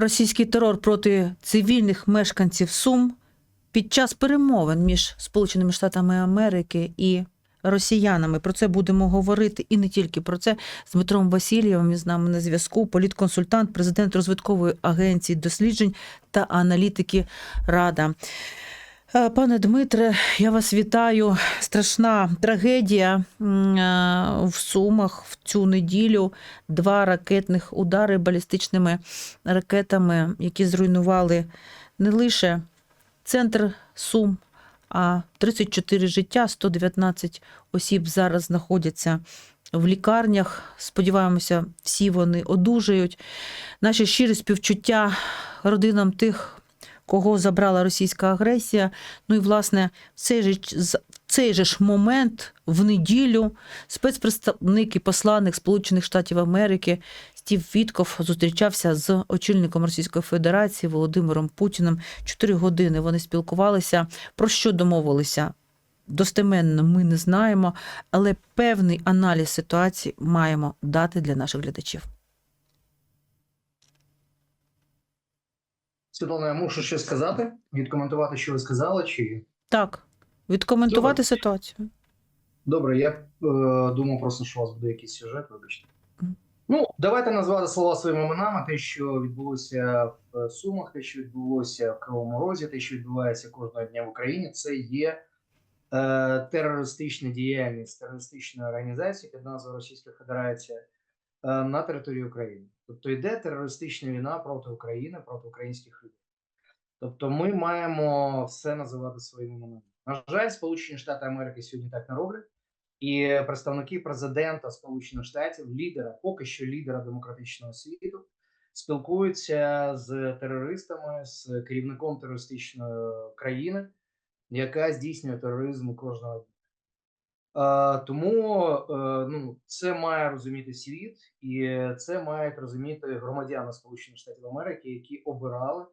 російський терор проти цивільних мешканців Сум під час перемовин між Сполученими Штатами Америки і росіянами. Про це будемо говорити і не тільки про це з Дмитром Васильєвим. З нами на зв'язку. Політконсультант, президент розвиткової агенції досліджень та аналітики Рада. Е, Пане Дмитре, я вас вітаю. Страшна трагедія е, в Сумах в цю неділю. Два ракетних удари балістичними ракетами, які зруйнували не лише центр Сум, а 34 життя, 119 осіб зараз знаходяться в лікарнях. Сподіваємося, всі вони одужають. Наші щирі співчуття родинам тих, кого забрала російська агресія. Ну і власне в цей же, в цей же ж момент в неділю спецпредставник і посланник Сполучених Штатів Америки Стів Вітков зустрічався з очільником Російської Федерації Володимиром Путіним. Чотири години вони спілкувалися. Про що домовилися? Достеменно ми не знаємо, але певний аналіз ситуації маємо дати для наших глядачів. Світлана, я мушу щось сказати, відкоментувати, що ви сказали, чи Так, відкоментувати Добре. ситуацію. добре, я е, думав просто, що у вас буде якийсь сюжет, вибачте. Ну, давайте назвати слова своїми іменами. Те, що відбулося в Сумах, те, що відбулося в Кривому Розі, те, що відбувається кожного дня в Україні, це є е, терористична діяльність терористичної організації під назвою Російська Федерація е, на території України. Тобто йде терористична війна проти України, проти українських людей. Тобто ми маємо все називати своїми іменами. На жаль, Сполучені Штати Америки сьогодні так не роблять. І представники президента Сполучених Штатів, лідера, поки що лідера демократичного світу, спілкуються з терористами, з керівником терористичної країни, яка здійснює тероризм кожного. Е, тому е, ну, це має розуміти світ, і це мають розуміти громадяни Сполучених Штатів Америки, які обирали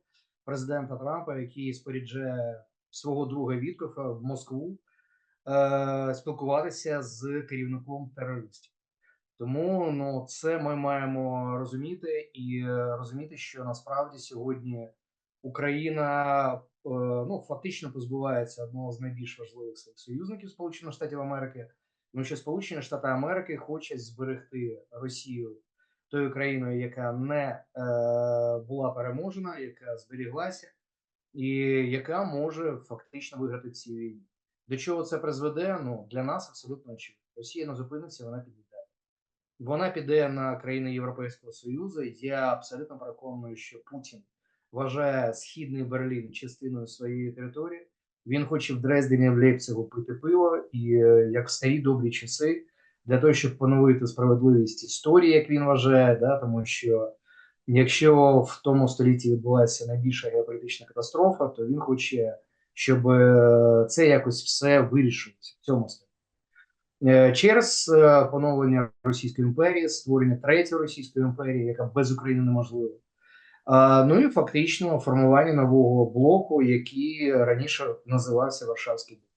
президента Трампа, який споряджає свого друга Віткофа в Москву е, спілкуватися з керівником терористів. Тому ну, це ми маємо розуміти і розуміти, що насправді сьогодні Україна ну, фактично позбувається одного з найбільш важливих своїх союзників Сполучених Штатів Америки, тому що Сполучені Штати Америки хочуть зберегти Росію тою країною, яка не е, була переможена, яка зберіглася, і яка може фактично виграти в цій війні. До чого це призведе? Ну для нас абсолютно очевидно. Росія не зупиниться, вона підійде. Вона піде на країни Європейського Союзу. Я абсолютно переконаний, що Путін вважає східний Берлін частиною своєї території. Він хоче в Дрездені, в Лейпцигу пити пиво, і е, як старі добрі часи, для того, щоб поновити справедливість історії, як він вважає, да, тому що якщо в тому столітті відбулася найбільша геополітична катастрофа, то він хоче, щоб е, це якось все вирішилося в цьому столітті. Е, Через поновлення Російської імперії, створення третьої Російської імперії, яка без України неможлива. Ну і фактично формування нового блоку, який раніше називався Варшавський блок.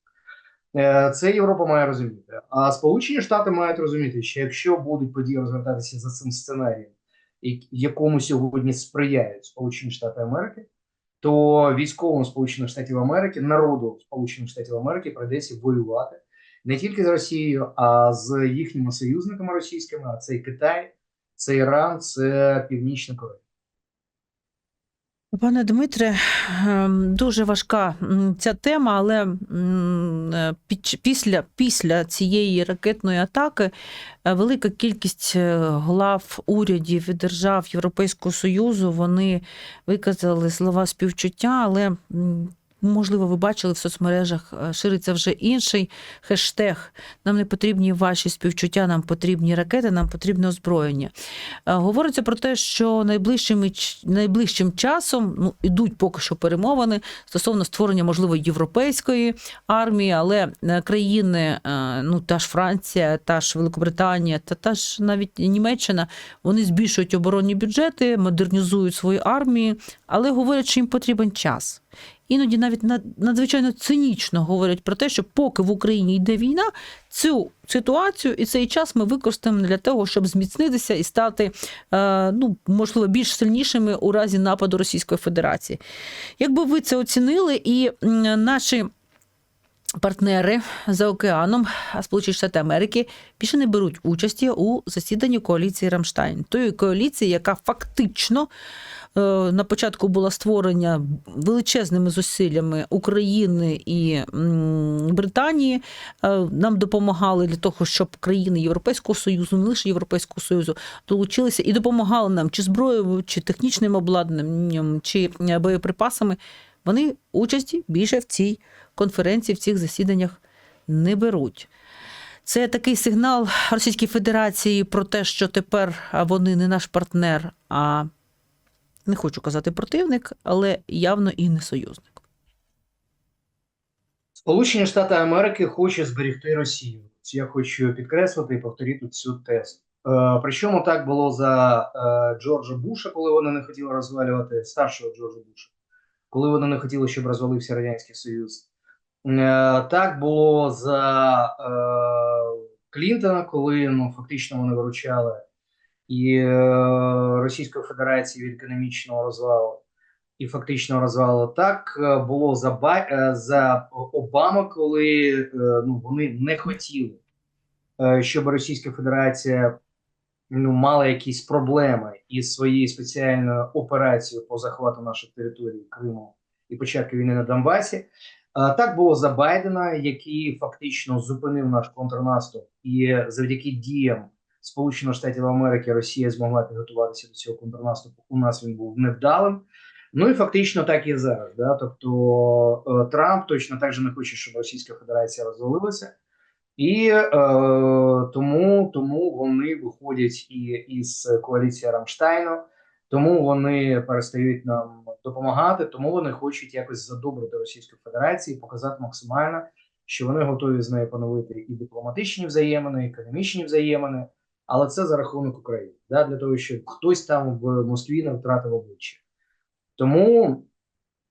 Е, Це Європа має розуміти. А Сполучені Штати мають розуміти, що якщо будуть події розгортатися за цим сценарієм, якому сьогодні сприяють Сполучені Штати Америки, то військовим Сполучених Штатів Америки, народу Сполучених Штатів Америки прийдеться воювати не тільки з Росією, а з їхніми союзниками російськими, а це і Китай, це Іран, це Північна Корея. Пане Дмитре, ем, дуже важка ця тема, але е, після, після цієї ракетної атаки е, велика кількість е, глав урядів і держав Європейського Союзу вони виказали слова співчуття, але можливо, ви бачили в соцмережах е, шириться вже інший хештег. Нам не потрібні ваші співчуття, нам потрібні ракети, нам потрібне озброєння. Е, Говориться про те, що найближчим, найближчим часом ну, ідуть поки що перемовини стосовно створення, можливо, європейської армії, але е, країни, ну та ж Франція, та ж Великобританія, та та ж навіть Німеччина, вони збільшують оборонні бюджети, модернізують свої армії, але говорять, що їм потрібен час. Іноді навіть над- надзвичайно цинічно говорять про те, що поки в Україні йде війна, цю ситуацію і цей час ми використаємо для того, щоб зміцнитися і стати, е, ну, можливо, більш сильнішими у разі нападу Російської Федерації. Якби ви це оцінили, і наші партнери за океаном, Сполучені Штати Америки, більше не беруть участі у засіданні коаліції Рамштайн, тої коаліції, яка фактично е, на початку була створення величезними зусиллями України і Британії. Е, Нам допомагали для того, щоб країни Європейського Союзу, не лише Європейського Союзу, долучилися і допомагали нам чи зброєю, чи технічним обладнанням, чи е, боєприпасами. Вони участі більше в цій конференції, в цих засіданнях не беруть. Це такий сигнал Російській Федерації про те, що тепер вони не наш партнер, а не хочу казати противник, але явно і не союзник. Сполучені Штати Америки хочуть зберегти Росію. Я хочу підкреслити і повторити цю тезу. Е, причому так було за е, Джорджа Буша, коли вони не хотіли розвалювати старшого Джорджа Буша, коли вони не хотіли, щоб розвалився Радянський Союз. Е, так було за е, Клінтона, коли ну, фактично вони виручали і е, Російської Федерації від економічного розвалу і фактично розвалу. Так е, було за Ба... за Обама, коли ну, вони не хотіли, щоб Російська Федерація ну, мала якісь проблеми із своєю спеціальною операцією по захвату наших територій Криму і початку війни на Донбасі. Так було за Байдена, який фактично зупинив наш контрнаступ, і завдяки діям Сполучених Штатів Америки Росія змогла підготуватися до цього контрнаступу. У нас він був невдалим. Ну і фактично так і зараз. Да? Тобто е, Трамп точно так же не хоче, щоб Російська Федерація розвалилася, і е, тому, тому вони виходять і із коаліції Рамштайну, тому вони перестають нам допомагати, тому вони хочуть якось задобрити Російську Федерацію, показати максимально, що вони готові з нею поновити і дипломатичні взаємини, і економічні взаємини, але це за рахунок України, да? для того, щоб хтось там в Москві не втратив обличчя. Тому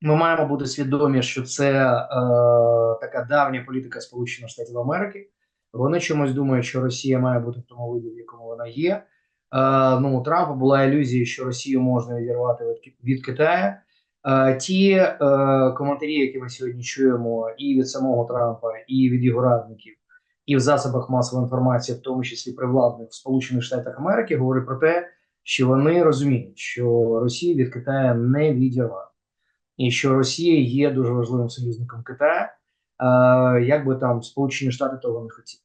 ми маємо бути свідомі, що це е, така давня політика Сполучених Штатів Америки. Вони чомусь думають, що Росія має бути в тому виді, в якому вона є. Е, ну, у Трампа була ілюзія, що Росію можна відірвати від, від Китаю. Е, ті е, коментарі, які ми сьогодні чуємо, і від самого Трампа, і від його радників, і в засобах масової інформації, в тому числі привладних в Сполучених Штатах Америки, говорять про те, що вони розуміють, що Росія від Китаю не відірває, і що Росія є дуже важливим союзником Китаю, як би там Сполучені Штати того не хотіли.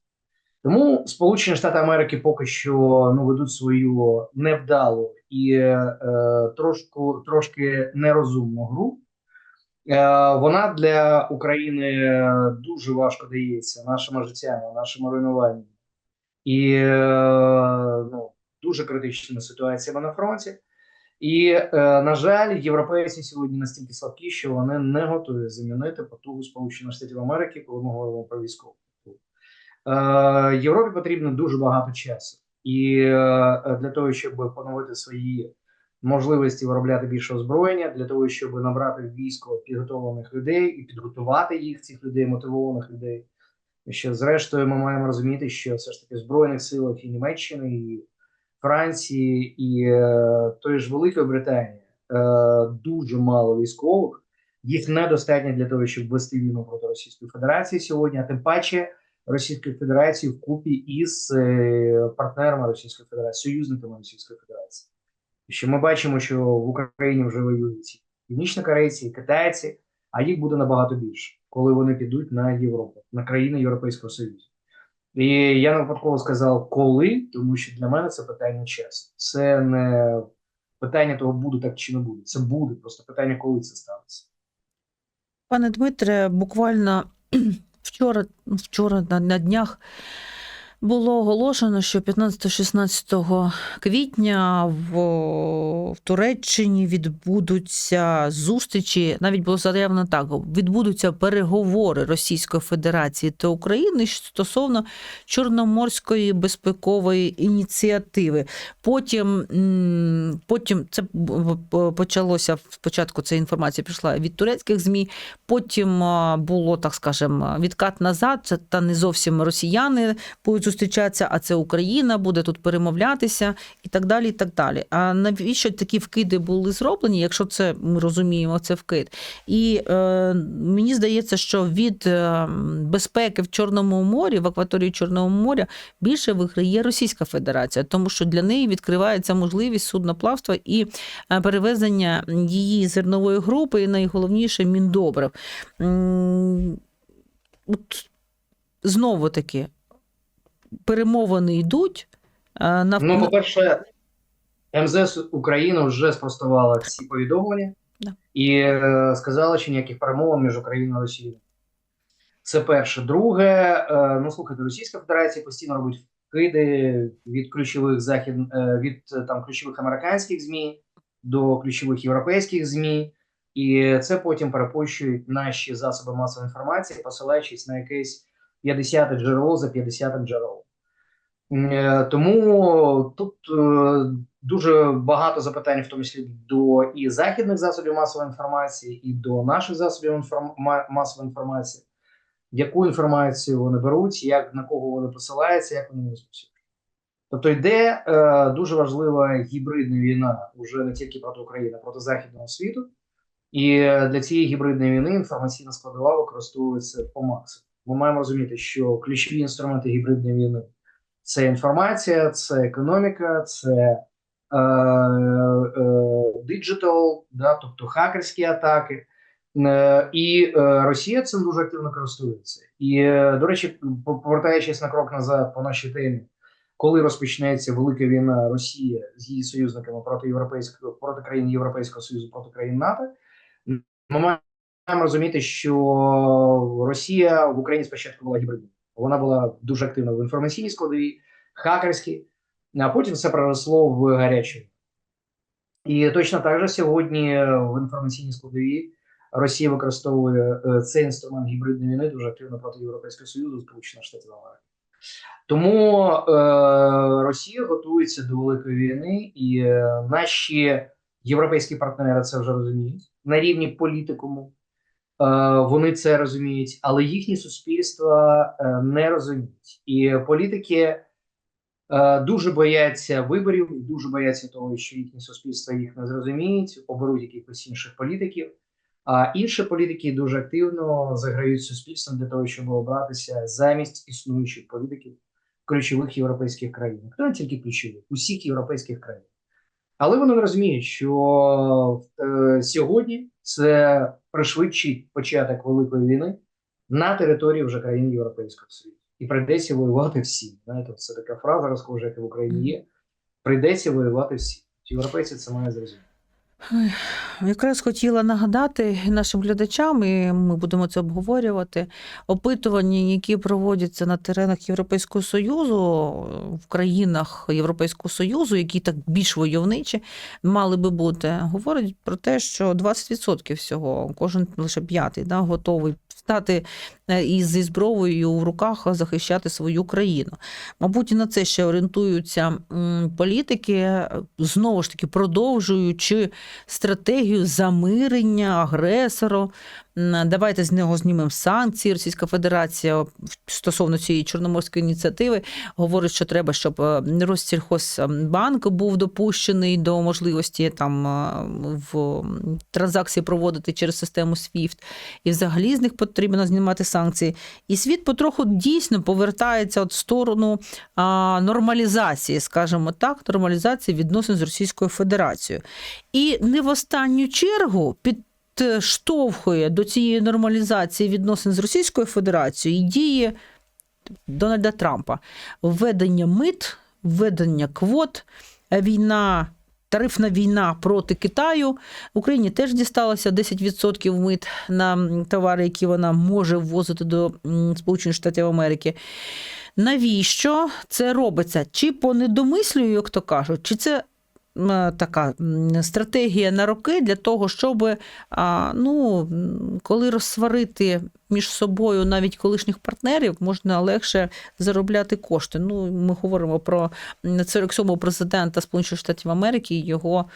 Тому Сполучені Штати Америки поки що ну, ведуть свою невдалу і е, трошку, трошки нерозумну гру. Е, вона для України дуже важко дається нашими життями, нашими руйнуваннями. І е, ну, дуже критичними ситуаціями на фронті. І, е, на жаль, європейці сьогодні настільки слабкі, що вони не готові замінити потугу Сполучених Штатів Америки, коли ми говоримо про військову. потугу. Е, Європі потрібно дуже багато часу. І е, для того, щоб поновити свої можливості виробляти більше озброєння, для того, щоб набрати військо підготовлених людей і підготувати їх, цих людей, мотивованих людей. Що зрештою ми маємо розуміти, що все ж таки в Збройних силах і Німеччини, і Франції, і е, тої ж Великої Британії е, дуже мало військових. Їх недостатньо для того, щоб вести війну проти Російської Федерації сьогодні, а тим паче Російської Федерації вкупі із е, партнерами Російської Федерації, союзниками Російської Федерації. Що ми бачимо, що в Україні вже воюють і північнокорейці, китайці, а їх буде набагато більше, коли вони підуть на Європу, на країни Європейського Союзу. І я не випадково сказав, коли, тому що для мене це питання часу. Це не питання того, буде так чи не буде. Це буде, просто питання, коли це станеться. Пане Дмитре, буквально вчора, вчора на, на днях Було оголошено, що 15-16 квітня в, в Туреччині відбудуться зустрічі. Навіть було заявлено так: відбудуться переговори Російської Федерації та України стосовно Чорноморської безпекової ініціативи. Потім, потім це почалося спочатку. Ця інформація прийшла від турецьких змі. Потім було так скажемо відкат назад. Це та не зовсім росіяни будуть зустрічатися, а це Україна буде тут перемовлятися і так далі. І так далі. А навіщо такі вкиди були зроблені, якщо це ми розуміємо, це вкид? І е, мені здається, що від е, безпеки в Чорному морі, в акваторії Чорного моря, більше виграє Російська Федерація, тому що для неї відкривається можливість судноплавства і е, перевезення її зернової групи, і найголовніше міндобрив. От знову таки перемовини йдуть. е, На... Ну, по-перше, МЗС України вже спростувала ці повідомлення Да. і е, сказала, що ніяких перемовин між Україною і Росією. Це перше. Друге, е, ну слухайте, Російська Федерація постійно робить вкиди від ключових захід е, від е, там ключових американських змі до ключових європейських змі, і це потім перепущують наші засоби масової інформації, посилаючись на якесь 50 джерело за 50 джерело. Е, Тому тут е, дуже багато запитань, в тому числі до і західних засобів масової інформації, і до наших засобів інформ... масової інформації, яку інформацію вони беруть, як на кого вони посилаються, як вони розповсюджують. Тобто йде е, дуже важлива гібридна війна вже не тільки проти України, а проти західного світу. І для цієї гібридної війни інформаційна складова використовується по максимуму. Ми маємо розуміти, що ключові інструменти гібридної війни це інформація, це економіка, це е, е, диджитал, да, тобто хакерські атаки. Е, і Росія цим дуже активно користується. І, до речі, по- повертаючись на крок назад по нашій темі, коли розпочнеться велика війна Росія з її союзниками проти європейського проти країн Європейського Союзу, проти країн НАТО, ми маємо розуміти, що Росія в Україні спочатку була гібридною. Вона була дуже активна в інформаційній складовій, хакерській, а потім це переросло в гарячу. І точно так же сьогодні в інформаційній складовій Росія використовує е, цей інструмент гібридної війни дуже активно проти Європейського Союзу, Сполучених Штатів Америки. Тому е, Росія готується до великої війни, і е, наші європейські партнери це вже розуміють на рівні політикуму. Е, вони це розуміють, але їхні суспільства е, не розуміють. І політики е, дуже бояться виборів, дуже бояться того, що їхні суспільства їх не зрозуміють, оберуть якихось інших політиків. А інші політики дуже активно заграють суспільством для того, щоб обратися замість існуючих політиків ключових європейських країн. Не тільки ключових, усіх європейських країн. Але вони не розуміють, що е, сьогодні це пришвидшить початок великої війни на території вже країн Європейського Союзу. І прийдеться воювати всі. Знаєте, це така фраза розхожа, яка в Україні є. Прийдеться воювати всі. Європейці це має зрозуміти. Якраз хотіла нагадати нашим глядачам, і ми будемо це обговорювати. Опитування, які проводяться на теренах Європейського Союзу в країнах Європейського Союзу, які так більш войовничі мали би бути, говорять про те, що 20% всього, кожен лише п'ятий, да, готовий стати е, із зі зброєю в руках захищати свою країну. Мабуть, і на це ще орієнтуються політики, знову ж таки продовжуючи стратегію замирення агресору. Давайте з нього знімемо санкції. Російська Федерація стосовно цієї чорноморської ініціативи говорить, що треба, щоб е, Россільхозбанк був допущений до можливості там е, в транзакції проводити через систему SWIFT. І взагалі з них потрібно знімати санкції. І світ потроху дійсно повертається от в сторону нормалізації, скажімо так, нормалізації відносин з Російською Федерацією. І не в останню чергу підштовхує до цієї нормалізації відносин з Російською Федерацією і дії Дональда Трампа. Введення мит, введення квот, війна. Тарифна війна проти Китаю Україні теж дісталося 10% мит на товари, які вона може ввозити до Сполучених Штатів Америки. Навіщо це робиться? Чи по недомислю, як то кажуть, чи це така стратегія на роки для того, щоб ну, коли розсварити між собою навіть колишніх партнерів, можна легше заробляти кошти. Ну, ми говоримо про 47-го президента Сполучених Штатів Америки і його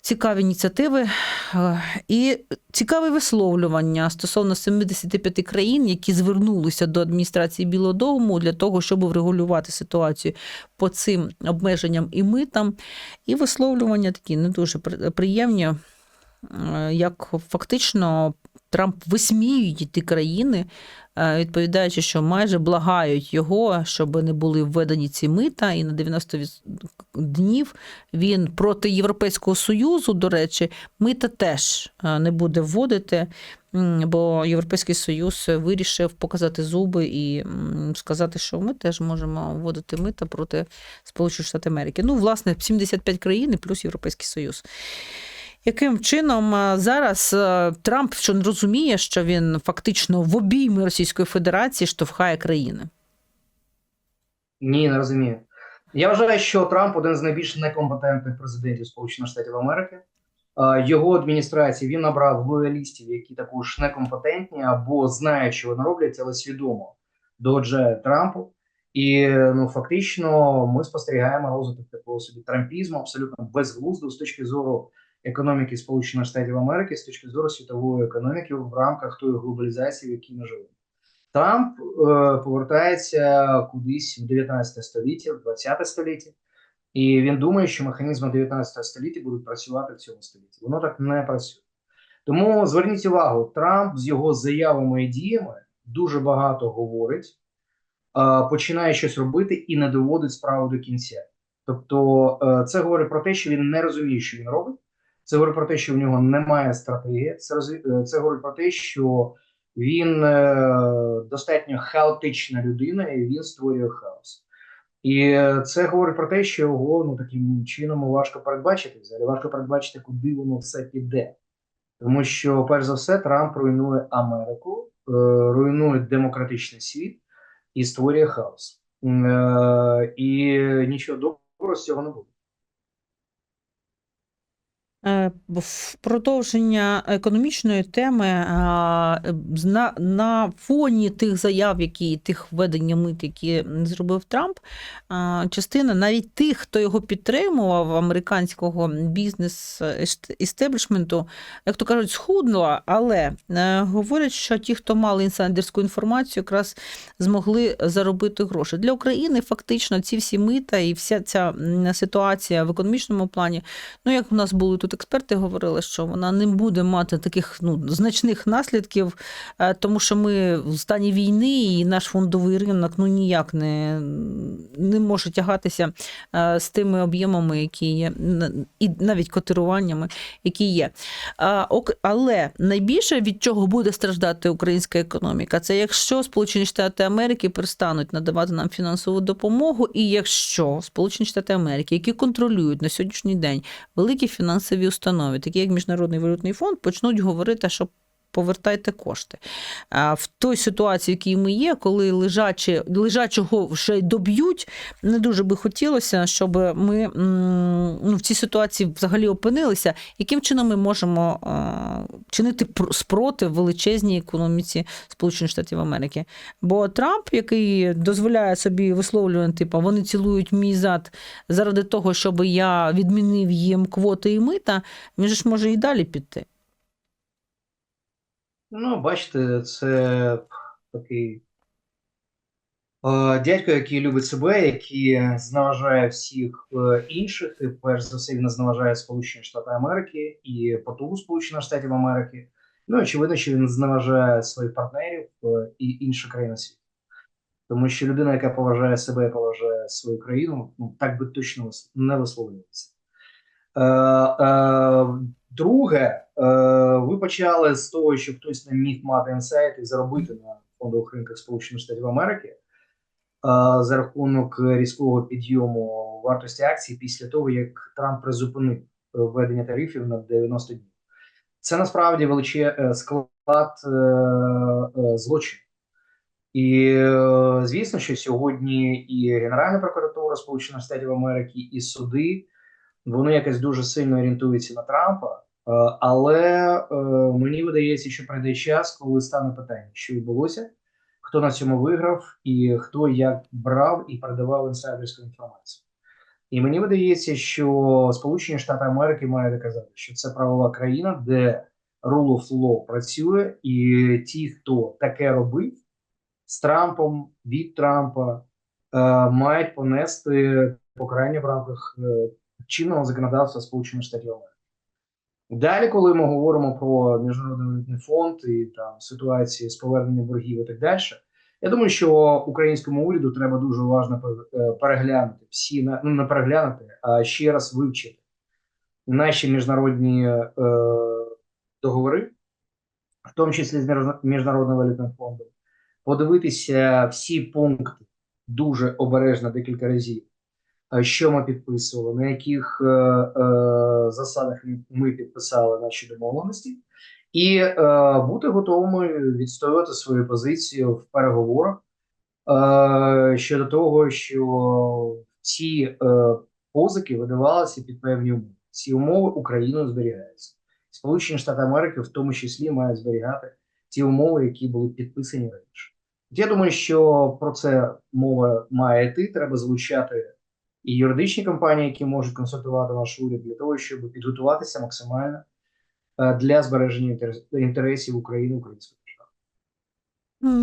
цікаві ініціативи е, і цікаве висловлювання стосовно 75 країн, які звернулися до адміністрації Білого Дому для того, щоб врегулювати ситуацію по цим обмеженням і митам, і висловлювання такі не дуже приємні, як фактично Трамп висміює ті країни, е, відповідаючи, що майже благають його, щоб не були введені ці мита, і на 90 від- днів він проти Європейського Союзу, до речі, мита теж е, не буде вводити, бо Європейський Союз вирішив показати зуби і сказати, що ми теж можемо вводити мита проти Сполучених Штатів Америки. Ну, власне, 75 країн плюс Європейський Союз. Яким чином е, зараз е, Трамп що не розуміє, що він фактично в обійми Російської Федерації штовхає країни? Ні, не розумію. Я вважаю, що Трамп один з найбільш некомпетентних президентів Сполучених Штатів Америки. Е, Його адміністрації він набрав лоялістів, які також некомпетентні або знають, що вони роблять, але свідомо догоджають Трампу. І ну фактично ми спостерігаємо розвиток такого собі трампізму, абсолютно безглуздо з точки зору економіки Сполучених Штатів Америки, з точки зору світової економіки в рамках тої глобалізації, в якій ми живемо. Трамп е, повертається кудись в 19 століття, в 20 століття, і він думає, що механізми 19 століття будуть працювати в цьому столітті. Воно так не працює. Тому зверніть увагу, Трамп з його заявами і діями дуже багато говорить, е, починає щось робити і не доводить справу до кінця. Тобто, е, це говорить про те, що він не розуміє, що він робить. Це говорить про те, що в нього немає стратегії. Це е, це говорить про те, що він е, достатньо хаотична людина, і він створює хаос. І е, це говорить про те, що його ну таким чином важко передбачити. Взагалі важко передбачити, куди воно все піде. Тому що, перш за все, Трамп руйнує Америку, руйнує демократичний світ і створює хаос. І нічого доброго з цього не буде. Е, В продовження економічної теми е, на, на фоні тих заяв, які тих введення мит, які зробив Трамп, частина навіть тих, хто його підтримував, американського бізнес істеблішменту, як то кажуть, схуднула, але е, говорять, що ті, хто мали інсайдерську інформацію, якраз змогли заробити гроші. Для України фактично ці всі мита і вся ця ситуація в економічному плані Ну, як у нас були тут експерти, говорили, що вона не буде мати таких ну, значних наслідків, е, тому що ми в стані війни, і наш фондовий ринок ну ніяк не, не може тягатися е, з тими об'ємами, які є, і навіть котируваннями, які є. Але найбільше від чого буде страждати українська економіка, це якщо Сполучені Штати Америки перестануть надавати нам фінансову допомогу, і якщо Сполучені Штати Америки, які контролюють на сьогоднішній день великі фінансові установи, такі як Міжнародний валютний фонд, почнуть говорити, що повертайте кошти. В той ситуації, в якій ми є, коли лежачі, лежачого вже й доб'ють, не дуже би хотілося, щоб ми ну, в цій ситуації взагалі опинилися. Яким чином ми можемо чинити пр- спротив величезній економіці Сполучених Штатів Америки? Бо Трамп, який дозволяє собі висловлювати, типу, вони цілують мій зад заради того, щоб я відмінив їм квоти і мита, він ж може і далі піти. Ну, бачите, це такий е, дядько, який любить себе, який зневажає всіх е, інших. І перш за все, він зневажає Сполучені Штати Америки і потугу Сполучених Штатів Америки. Ну, очевидно, що він зневажає своїх партнерів е, і інші країни світу. Тому що людина, яка поважає себе і поважає свою країну, ну так би точно не висловлюється. Друге, почали з того, що хтось не міг мати інсайт і заробити на фондових ринках Сполучених Штатів Америки за рахунок різкого підйому вартості акцій після того, як Трамп призупинив введення тарифів на 90 днів. Це насправді величе е, склад е, е, злочину. І звісно, що сьогодні і Генеральна прокуратура Сполучених Штатів Америки, і суди вони якось дуже сильно орієнтуються на Трампа. Е, Але е, мені видається, що прийде час, коли стане питання, що відбулося, хто на цьому виграв, і хто як брав і передавав інсайдерську інформацію. І мені видається, що Сполучені Штати Америки мають доказати, що це правова країна, де rule of law працює, і ті, хто таке робив з Трампом від Трампа, е, мають понести покарання в рамках чинного законодавства Сполучених Штатів Америки. Далі, коли ми говоримо про міжнародний валютний фонд і там ситуації з поверненням боргів і так далі, я думаю, що українському уряду треба дуже уважно е, переглянути всі ну не переглянути, а ще раз вивчити наші міжнародні е, договори, в тому числі з Міжна- міжнародним валютним фондом, подивитися всі пункти дуже обережно декілька разів, що ми підписували, на яких е, е, засадах ми- підписали наші домовленості, і е, бути готовими відстоювати свою позицію в переговорах е, щодо того, що ці е, позики видавалися під певні умови. Ці умови Україною зберігаються. Сполучені Штати Америки в тому числі мають зберігати ті умови, які були підписані раніше. Я думаю, що про це мова має йти. Треба залучати і юридичні компанії, які можуть консультувати наш уряд для того, щоб підготуватися максимально е, для збереження інтересів України української.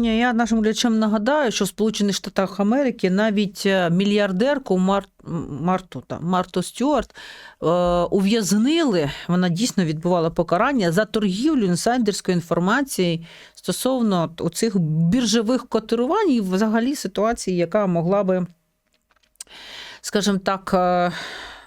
Я нашим глядачам нагадаю, що в Сполучених Штатах Америки навіть е, мільярдерку Мар... Марту, та, Марту Стюарт е, ув'язнили, вона дійсно відбувала покарання за торгівлю інсайдерською інформацією стосовно оцих біржових котирувань і взагалі ситуації, яка могла би, скажімо так, е,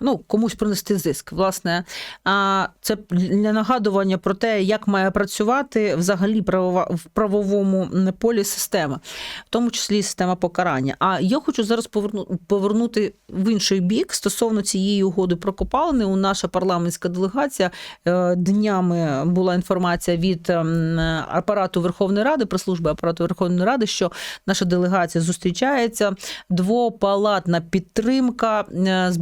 ну, комусь принести зиск. Власне, а це для нагадування про те, як має працювати взагалі правова в правовому полі система, в тому числі система покарання. А я хочу зараз поверну, повернути в інший бік стосовно цієї угоди про копалини. У наша парламентська делегація е, днями була інформація від апарату Верховної Ради, прес-служби апарату Верховної Ради, що наша делегація зустрічається. Двопалатна підтримка е,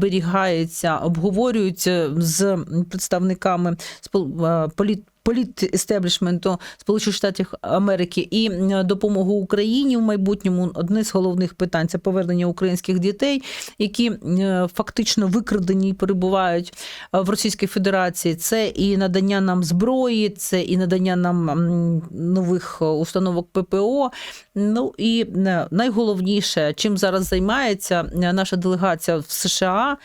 зберігається, обговорюється з представниками е, політ. Політ-естеблішменту Сполучених Штатів Америки і допомогу Україні в майбутньому одне з головних питань це повернення українських дітей, які е, фактично викрадені і перебувають е, в Російській Федерації. Це і надання нам зброї, це і надання нам нових е, установок ППО. Ну і е, найголовніше, чим зараз займається е, наша делегація в США.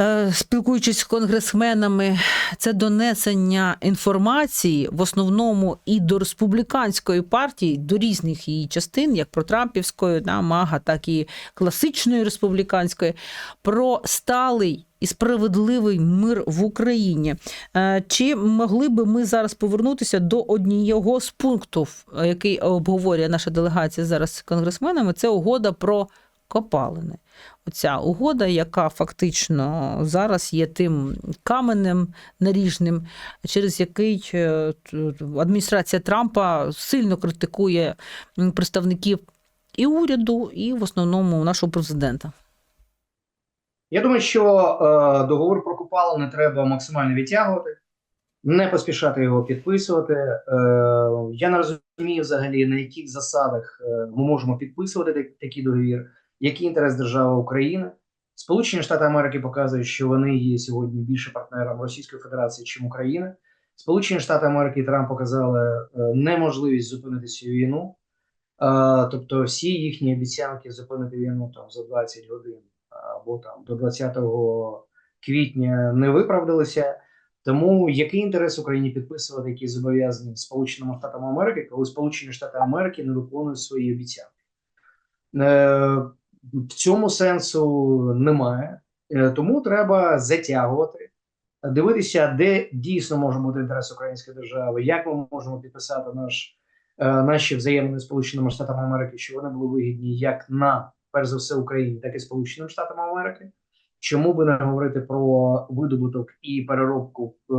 Е, Спілкуючись з конгресменами, це донесення інформації в основному і до республіканської партії, до різних її частин, як про Трампівської, да, Мага, так і класичної республіканської, про сталий і справедливий мир в Україні. Е, Чи могли би ми зараз повернутися до однієго з пунктів, е, який обговорює наша делегація зараз з конгресменами? Це угода про копалини. Оця угода, яка фактично зараз є тим каменем наріжним, через який е, адміністрація Трампа сильно критикує представників і уряду, і в основному нашого президента. Я думаю, що е, договор про купалини треба максимально відтягувати, не поспішати його підписувати. Е, я не розумію взагалі, на яких засадах е, ми можемо підписувати такий договір, який інтерес держави України. Сполучені Штати Америки показують, що вони є сьогодні більше партнером Російської Федерації, ніж України. Сполучені Штати Америки і Трамп показали е, неможливість зупинити цю війну. Е, тобто, всі їхні обіцянки зупинити війну там за 20 годин або там до 20 квітня не виправдалися. Тому який інтерес Україні підписувати які зобов'язані Сполученими Штатами Америки, коли Сполучені Штати Америки не виконують свої обіцянки? В цьому сенсу немає, Е, тому треба затягувати, дивитися, де дійсно може бути інтерес української держави, як ми можемо підписати наш, е, наші взаємини з Сполученими Штатами Америки, щоб вони були вигідні як на перш за все Україні, так і Сполученим Штатам Америки. Чому би не говорити про видобуток і переробку е,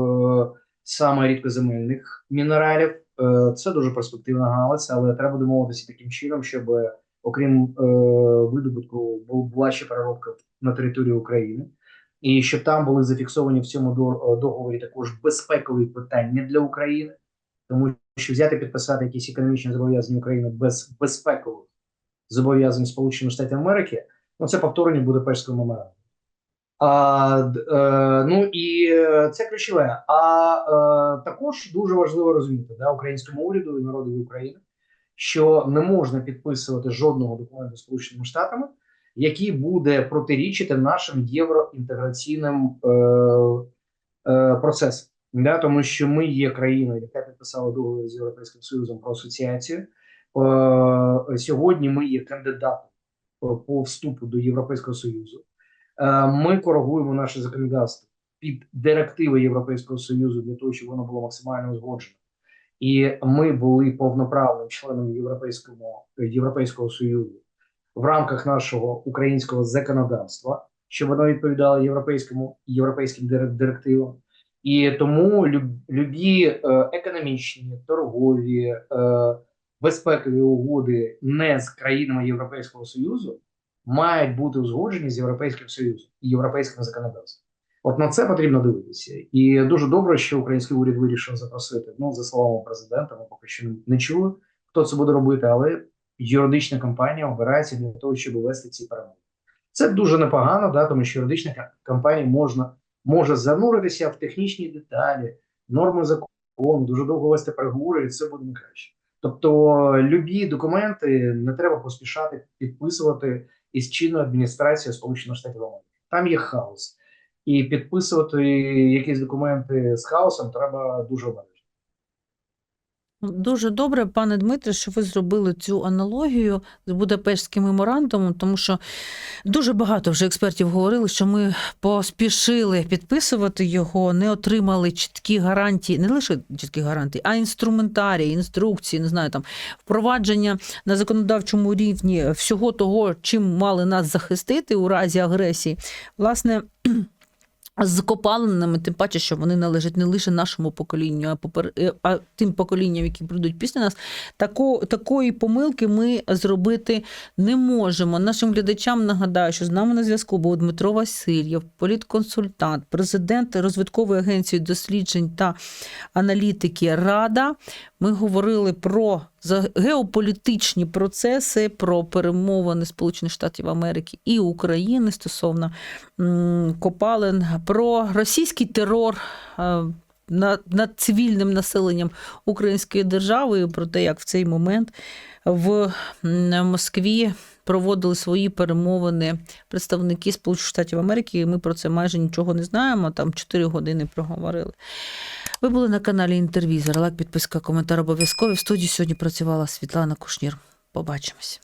саме рідкоземельних мінералів, Е, Це дуже перспективна галузь, але треба домовитися таким чином, щоб окрім е, видобутку бу- була ще переробка на території України, і щоб там були зафіксовані в цьому договорі також безпекові питання для України, тому що взяти підписати якісь економічні зобов'язання України без безпекових зобов'язань Сполучених Штатів Америки, ну це повторення Будапештського меморандуму. А, е, ну і е, це ключове. А е, також дуже важливо розуміти да, українському уряду і народові України, що не можна підписувати жодного документу Сполученими Штатами, який буде протирічити нашим євроінтеграційним е, е, процесам. Да, тому що ми є країною, яка підписала договір з Європейським Союзом про асоціацію. Е, сьогодні ми є кандидатом по- по вступу до Європейського Союзу. Е, Ми коригуємо наше законодавство під директиви Європейського Союзу для того, щоб воно було максимально узгоджено. І ми були повноправним членом Європейського, Європейського Союзу в рамках нашого українського законодавства, щоб воно відповідало європейському європейським дир- директивам. І тому любі е, економічні, торгові, е, безпекові угоди не з країнами Європейського Союзу мають бути узгоджені з Європейським Союзом і європейським законодавством. От на це потрібно дивитися. І дуже добре, що український уряд вирішив запросити. Ну, за словами президента, ми поки що не чули, хто це буде робити, але юридична компанія обирається для того, щоб вести ці перемоги. Це дуже непогано, да, тому що юридична компанія можна, може зануритися в технічні деталі, норми закону, дуже довго вести переговори, і це буде не краще. Тобто, любі документи не треба поспішати підписувати із чинною адміністрацією Сполучених Штатів Америки. Там є хаос. І підписувати якісь документи з хаосом треба дуже обережно. Дуже добре, пане Дмитре, що ви зробили цю аналогію з Будапештським меморандумом, тому що дуже багато вже експертів говорили, що ми поспішили підписувати його, не отримали чіткі гарантії, не лише чіткі гарантії, а інструментарії, інструкції, не знаю, там впровадження на законодавчому рівні всього того, чим мали нас захистити у разі агресії. Власне. З копалинами, тим паче, що вони належать не лише нашому поколінню, а попер... е, а тим поколінням, які прийдуть після нас, тако... такої помилки ми зробити не можемо. Нашим глядачам нагадаю, що з нами на зв'язку був Дмитро Васильєв, політконсультант, президент розвиткової агенції досліджень та аналітики Рада. Ми говорили про за- геополітичні процеси, про перемовини Сполучених Штатів Америки і України стосовно копалин, про російський терор е, над, над цивільним населенням Української держави, про те, як в цей момент в Москві проводили свої перемовини представники Сполучених Штатів Америки. І ми про це майже нічого не знаємо. Там 4 години проговорили. Ви були на каналі Інтервізор. Лайк, підписка, коментар обов'язкові. В студії сьогодні працювала Світлана Кушнір. Побачимось.